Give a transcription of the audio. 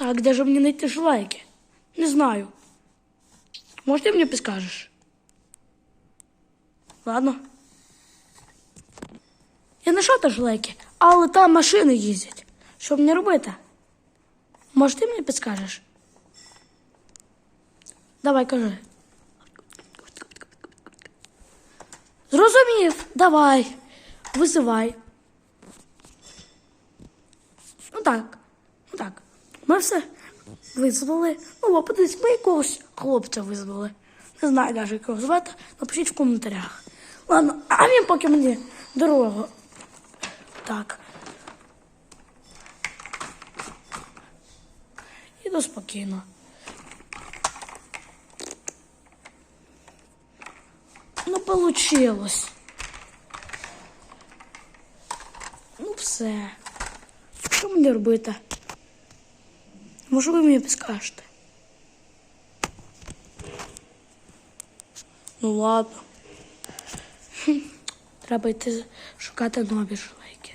Так, де ж мені знайти жилейки? Не знаю. Може, ти мені підскажеш? Ладно. Я не та жилейки, але там машини їздять. Що мені робити? Може, ти мені підскажеш? Давай, кажи. Зрозумів, давай, визивай. Ну так, ну так. Ми все визвали. Ну, бо ми якогось хлопця визвали. Не знаю навіть, як його звати. Напишіть в коментарях. Ладно, а він поки мені дорогу. Так. Іду спокійно. Ну, получилось. Ну, все. Що мені робити? Може, ви мені підскажете? Ну ладно. Треба йти шукати нові жилейки.